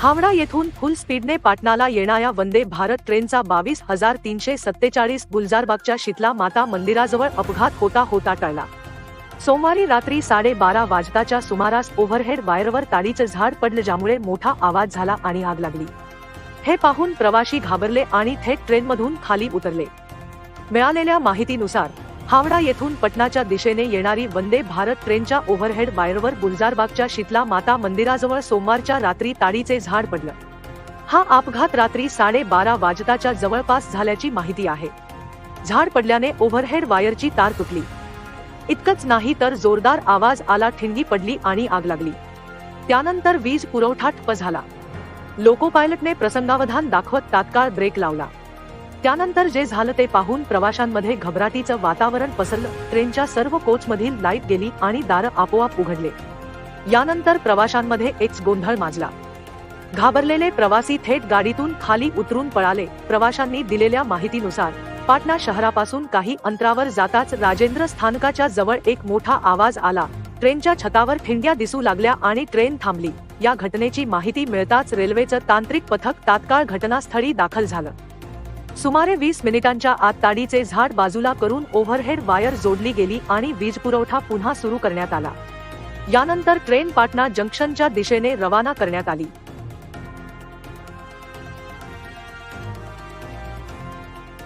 हावडा येथून फुल स्पीडने पाटणाला येणाऱ्या वंदे भारत ट्रेनचा बावीस हजार तीनशे सत्तेचाळीस गुलजारबागच्या शीतला माता मंदिराजवळ अपघात होता होता टळला. सोमवारी रात्री साडेबारा वाजताच्या सुमारास ओव्हरहेड वायरवर ताडीचं झाड पडलं ज्यामुळे मोठा आवाज झाला आणि आग लागली. हे पाहून प्रवाशी घाबरले आणि थेट ट्रेनमधून खाली उतरले. मिळालेल्या माहितीनुसार हावडा येथून पटनाच्या दिशेने येणारी वंदे भारत ट्रेनच्या ओव्हरहेड वायरवर गुलजारबागच्या शीतला माता मंदिराजवळ सोमवारच्या रात्री ताडीचे झाड पडलं. हा अपघात रात्री साडेबारा वाजताच्या जवळपास झाल्याची माहिती आहे. झाड पडल्याने ओव्हरहेड वायरची तार तुटली. इतकंच नाही तर जोरदार आवाज आला ठिणगी पडली आणि आग लागली. त्यानंतर वीज पुरवठा ठप्प झाला. लोको पायलटने प्रसंगावधान दाखवत तात्काळ ब्रेक लावला. त्यानंतर जे झालं ते पाहून प्रवाशांमध्ये घबराटीचं वातावरण पसरलं. ट्रेनच्या सर्व कोचमधील लाइट गेली आणि दारं आपोआप उघडले. यानंतर प्रवाशांमध्ये एक गोंधळ माजला. घाबरलेले प्रवासी थेट गाडीतून खाली उतरून पळाले. प्रवाशांनी दिलेल्या माहितीनुसार पाटणा शहरापासून काही अंतरावर जाताच राजेंद्र स्थानकाच्या जवळ एक मोठा आवाज आला. ट्रेनच्या छतावर ठिणग्या दिसू लागल्या आणि ट्रेन थांबली. या घटनेची माहिती मिळताच रेल्वेचं तांत्रिक पथक तात्काळ घटनास्थळी दाखल झालं. सुमारे वीस मिनिटांच्या आत ताडीचे झाड बाजूला करून ओव्हरहेड वायर जोडली गेली आणि वीज पुरवठा पुन्हा सुरू करण्यात आला. यानंतर ट्रेन पाटणा जंक्शनच्या दिशेने रवाना करण्यात आली.